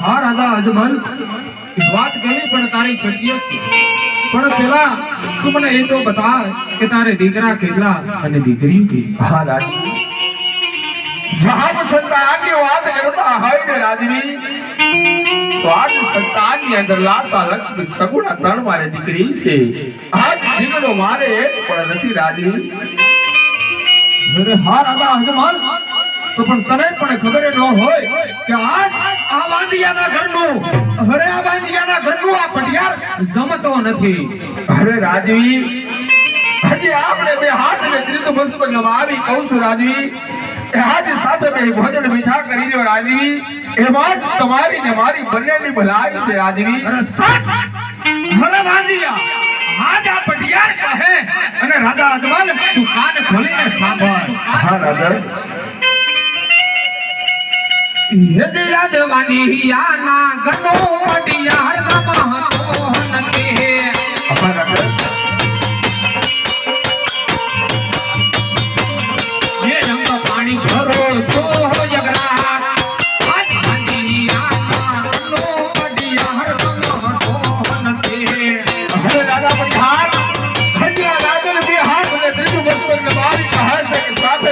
હા રાધા અજમલ વાત કેવી પણ તારી સત્ય છે? પણ પેલા તું મને એ તો બતા કે તારે દીકરા કેટલા અને દીકરી કેટલી હા રાજવી સાહેબ સંતાનની વાત કરતા હોય ને રાજવી તો આજ સંતાનની અંદર લાસા લક્ષ્મી સગુણા ત્રણ મારે દીકરી છે. આજ દીકરો મારે એક પણ નથી રાજવી હા રાધા અજમલ. તો પણ તને પણ ખબર ન હોય કે આજ આ વાંદિયાના ઘરનું હરે આ વાંદિયાના ઘરનું આ પટિયાર જમતો નથી. અરે રાજવી હજી આપણે બે હાથ ને ત્રીજું વસ્તુ નમાવી કહું છું રાજવી એ હાથ સાથે બે ભોજન મીઠા કરી લ્યો રાજવી એમાં જ તમારી ને મારી બંનેની ભલાઈ છે રાજવી. અરે સટ અરે વાંદિયા આજ આ પટિયાર કહે અને રાજા અજમલ તું કાન ખોલીને સાંભળ. હા રાજા. યદ યાદ વાંદિયાના ઘરનો પટિયાર જમતો નથી હા રાજા ये रंग पानी भरो सो हो जगरा आज वांदियाना घरनो पटियार जमतो નથી અરે દાદા પઠાણ હજી આ રાજન બે હાથ ને ત્રીજું વસ્તુ નમાવી કહે છે કે સાથે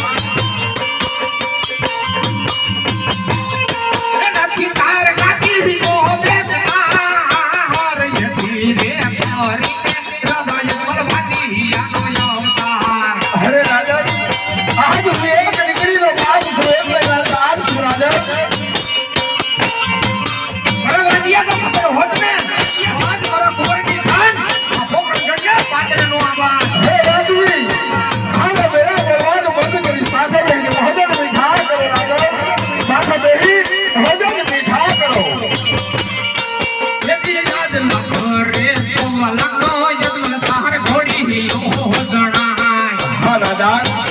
કોમલ નો યદવલ તાર ઘોડી જણાય. હા રાજા અરે વાંદિયા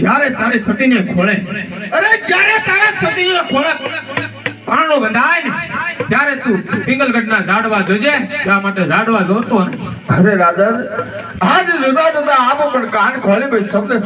જ્યારે તારે સતીને ખોળે. અરે જ્યારે તારા સતીને ખોળે. પાણો બંધાય ને, ત્યારે તું પિંગલગઢના ઝાડવા જોજે, શા માટે ઝાડવા જોતો અરે રાજા, આજ જુદા જુદા આબો પણ કાન ખોલી ભાઈ શબ્દ